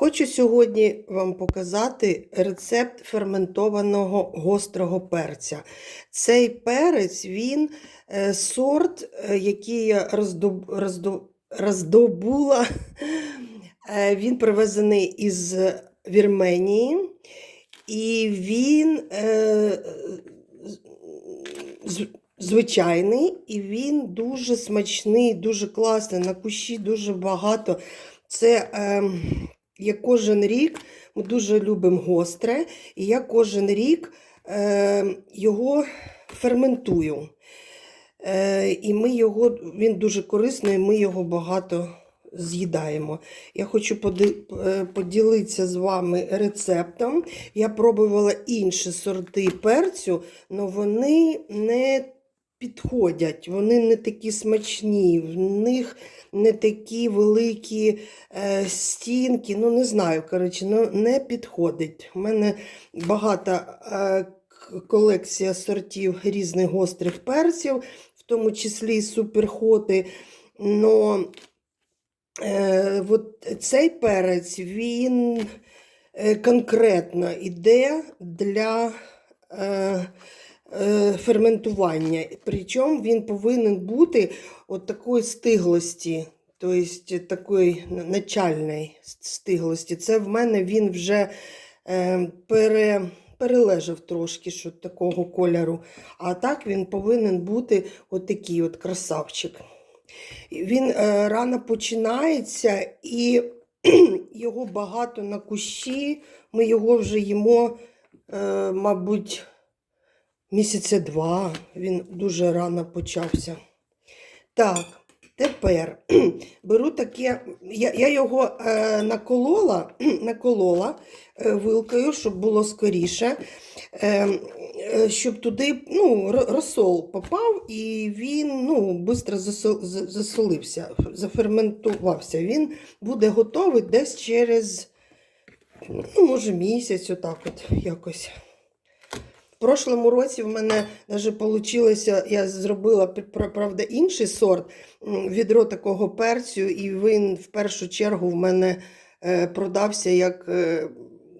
Хочу сьогодні вам показати рецепт ферментованого гострого перця. Цей перець він е, сорт, е, який я роздоб, роздо- роздобула. Е, Він привезений із Вірменії, і він звичайний, і він дуже смачний, дуже класний. На кущі дуже багато. Це е, я кожен рік ми дуже любимо гостре, і я кожен рік е, його ферментую. Е, і ми його, він дуже корисний, ми його багато з'їдаємо. Я хочу е, поділитися з вами рецептом. Я пробувала інші сорти перцю, але вони не підходять, вони не такі смачні, в них не такі великі е, стінки. Ну, не знаю, коротше, ну, не підходить. У мене багата е, колекція сортів різних гострих перців, в тому числі суперхоти. Но е, от цей перець, він е, конкретно йде для е, ферментування. Причому він повинен бути от такої стиглості, тобто такої начальної стиглості. Це в мене він вже е, пере, перележав трошки що такого кольору. А так він повинен бути от такий от красавчик. Він е, рано починається і його багато на кущі. Ми його вже їмо, е, мабуть, місяця два. Він дуже рано почався. Так, тепер беру таке, я, я його е, наколола, наколола е, вилкою, щоб було скоріше, е, е, щоб туди ну, розсол попав і він ну, швидко засолився, заферментувався. Він буде готовий десь через, ну, може, місяць, отак от якось. В прошлому році в мене навіть вийшло, я зробила правда інший сорт відро такого перцю, і він в першу чергу в мене е, продався як е,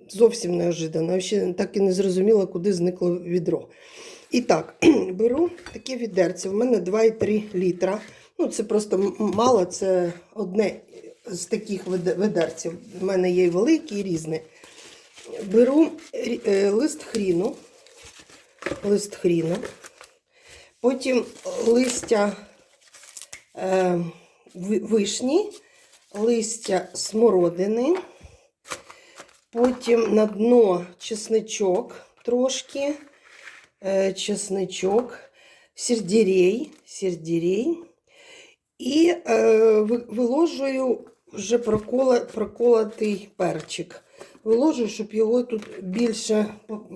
зовсім неожиданно. Я ще так і не зрозуміла, куди зникло відро. І так, беру таке відерце. В мене 2,3 літра. Ну, це просто мало, це одне з таких ведерців. У мене є і великі, і різні. Беру е, лист хріну лист хріну, потім листя е, вишні, листя смородини, потім на дно чесничок трошки, е, чесничок, сельдерей, сельдерей. І е, виложую вже прокола, проколотий перчик. Виложую, щоб його тут більше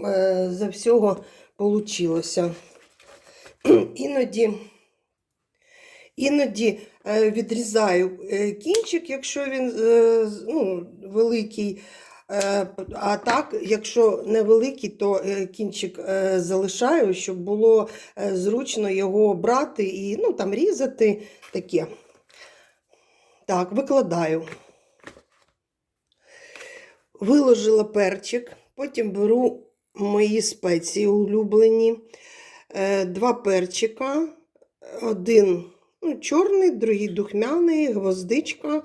е, за всього получилося. Іноді, іноді е, відрізаю е, кінчик, якщо він е, ну, великий. А так, якщо невеликий, то кінчик залишаю, щоб було зручно його брати і ну, там, різати таке. Так, викладаю. Виложила перчик, потім беру мої спеції улюблені. Е, Два перчика, один ну, чорний, другий духмяний, гвоздичка,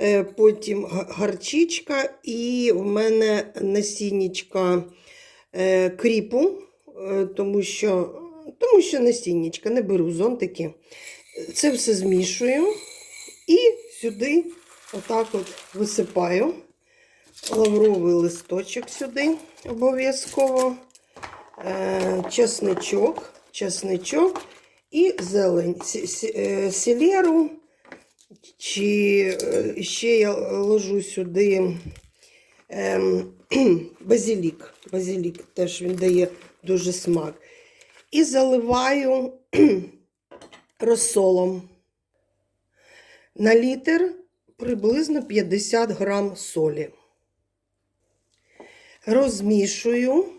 е, потім гарчичка і в мене насіннячка е, кріпу, тому що, тому що насіннячка, не беру зонтики. Це все змішую і сюди отак от висипаю лавровий листочок сюди обов'язково, е, чесничок, чесничок і зелень. Е, Селеру, чи е, ще я ложу сюди ем, базилік. Базилік теж він дає дуже смак. І заливаю розсолом. На літр приблизно 50 грам солі. Розмішую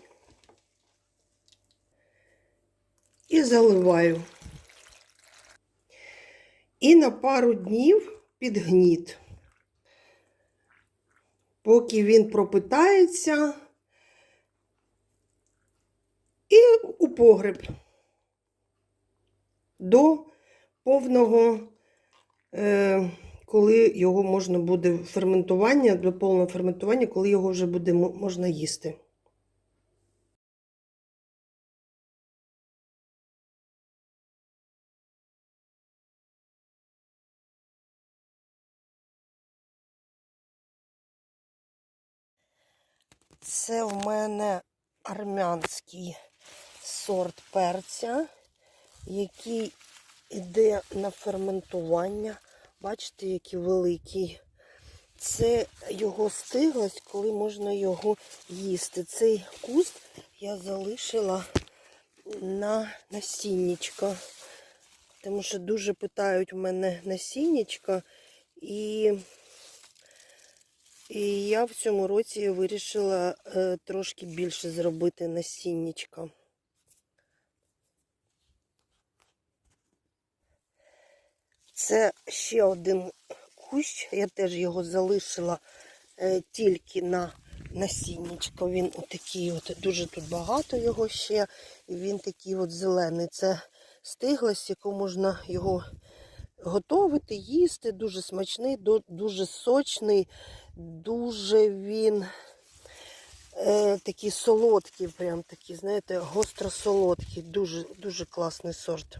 і заливаю. І на пару днів під гніт. поки він пропитається. І у погреб до повного, е, коли його можна буде ферментування, до повного ферментування, коли його вже буде можна їсти. Це у мене армянський сорт перця, який йде на ферментування. Бачите, який великий. Це його стиглость, коли можна його їсти. Цей куст я залишила на насіннячко. Тому що дуже питають у мене насіннячко. І і я в цьому році вирішила е, трошки більше зробити насіннячка. Це ще один кущ, я теж його залишила е, тільки на насіннячко. Він отакий, от, дуже тут багато його ще. І він такий от зелений. Це стиглась, яку можна його готувати, їсти. Дуже смачний, дуже сочний, дуже він е, такий солодкий, прям такий, знаєте, гостро-солодкий, дуже, дуже класний сорт.